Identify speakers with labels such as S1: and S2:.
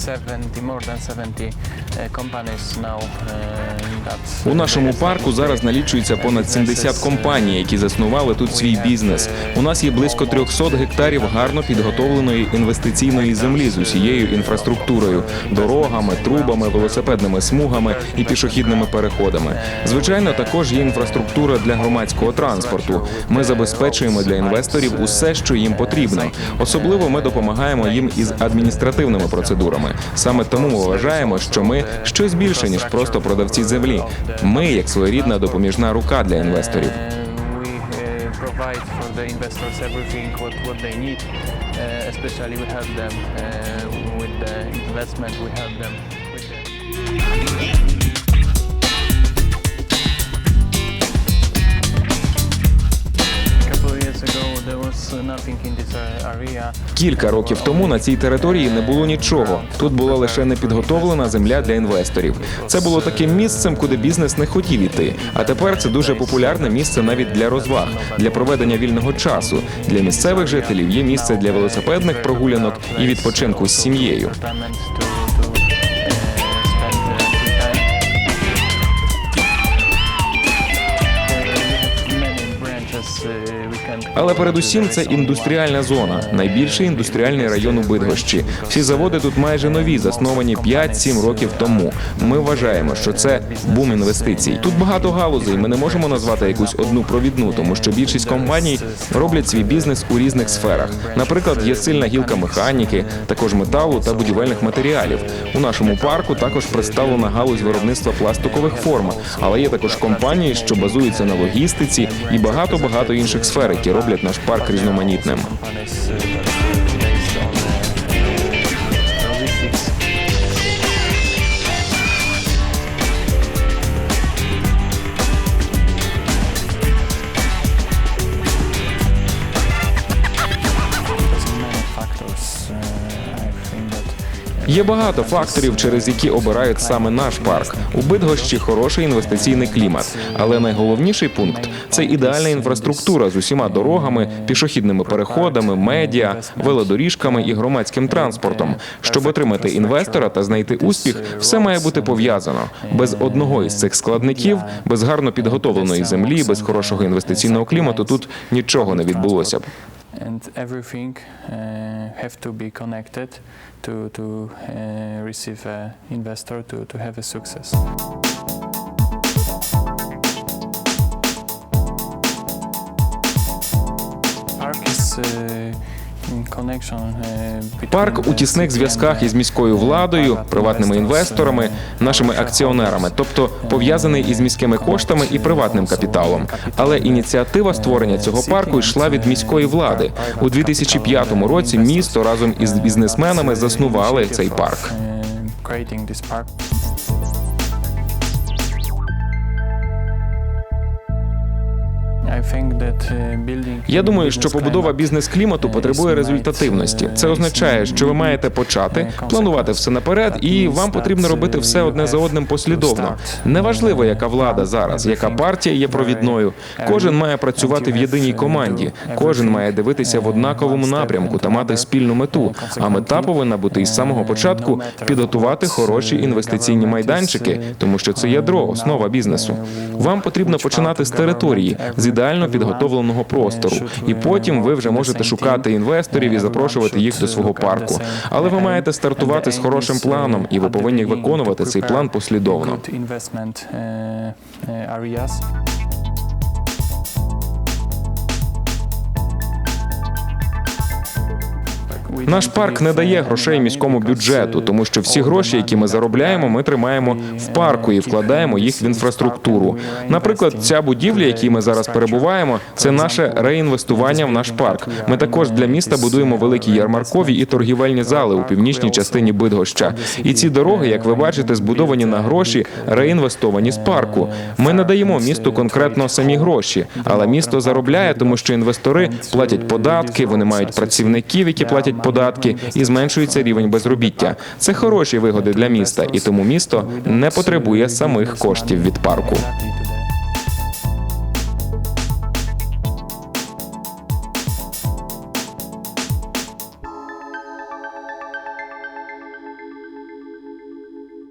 S1: 70, more than 70 uh, that
S2: У нашому парку зараз налічується понад 70 компаній, які заснували тут свій бізнес. У нас є близько 300 гектарів гарно підготовленої інвестиційної землі з усією інфраструктурою, дорогами, трубами, велосипедними смугами і пішохідними переходами. Звичайно, також є інфраструктура для громадського транспорту. Ми забезпечуємо для інвесторів усе, що їм потрібно. Особливо ми допомагаємо їм із адміністративними процедурами. Саме тому ми вважаємо, що ми щось більше ніж просто продавці землі. Ми як своєрідна допоміжна рука для інвесторів.
S1: Uh, uh. Uh, uh. We help them with the
S2: Кілька років тому на цій території не було нічого. Тут була лише непідготовлена земля для інвесторів. Це було таким місцем, куди бізнес не хотів іти. А тепер це дуже популярне місце навіть для розваг, для проведення вільного часу. Для місцевих жителів є місце для велосипедних прогулянок і відпочинку з сім'єю.
S1: Entertainment
S2: Але передусім це індустріальна зона, найбільший індустріальний район у Бидгощі. Всі заводи тут майже нові, засновані 5-7 років тому. Ми вважаємо, що це бум інвестицій. Тут багато галузей. Ми не можемо назвати якусь одну провідну, тому що більшість компаній роблять свій бізнес у різних сферах. Наприклад, є сильна гілка механіки, також металу та будівельних матеріалів. У нашому парку також представлена галузь виробництва пластикових форм, але є також компанії, що базуються на логістиці і багато багато інших сфер, які роблять наш парк різноманітним.
S1: uh, uh. Uh, I think that
S2: Є багато факторів, через які обирають саме наш парк. У Бидгощі хороший інвестиційний клімат, але найголовніший пункт це ідеальна інфраструктура з усіма дорогами, пішохідними переходами, медіа, велодоріжками і громадським транспортом. Щоб отримати інвестора та знайти успіх, все має бути пов'язано. Без одного із цих складників, без гарно підготовленої землі, без хорошого інвестиційного клімату тут нічого не відбулося б.
S1: And everything uh, have to be connected to to uh, receive a investor to to have a success. Is uh,
S2: Парк у тісних зв'язках із міською
S1: uh,
S2: владою, приватними інвесторами,
S1: uh,
S2: нашими акціонерами, тобто пов'язаний із міськими коштами і приватним капіталом. Але ініціатива створення цього парку йшла від міської влади. У 2005 році місто разом із бізнесменами заснували цей парк. Я думаю, що побудова бізнес-клімату потребує результативності. Це означає, що ви маєте почати планувати все наперед, і вам потрібно робити все одне за одним послідовно. Неважливо, яка влада зараз, яка партія є провідною. Кожен має працювати в єдиній команді. Кожен має дивитися в однаковому напрямку та мати спільну мету. А мета повинна бути із самого початку підготувати хороші інвестиційні майданчики, тому що це ядро, основа бізнесу. Вам потрібно починати з території, з ідеально підготовленого простору, і потім ви вже можете шукати інвесторів і запрошувати їх до свого парку. Але ви маєте стартувати з хорошим планом, і ви повинні виконувати цей план послідовно. Наш парк не дає грошей міському бюджету, тому що всі гроші, які ми заробляємо, ми тримаємо в парку і вкладаємо їх в інфраструктуру. Наприклад, ця будівля, в якій ми зараз перебуваємо, це наше реінвестування в наш парк. Ми також для міста будуємо великі ярмаркові і торгівельні зали у північній частині Бидгоща. І ці дороги, як ви бачите, збудовані на гроші, реінвестовані з парку. Ми не даємо місту конкретно самі гроші, але місто заробляє, тому що інвестори платять податки, вони мають працівників, які платять податки, і зменшується рівень безробіття. Це хороші вигоди для міста, і тому місто не потребує самих коштів від парку.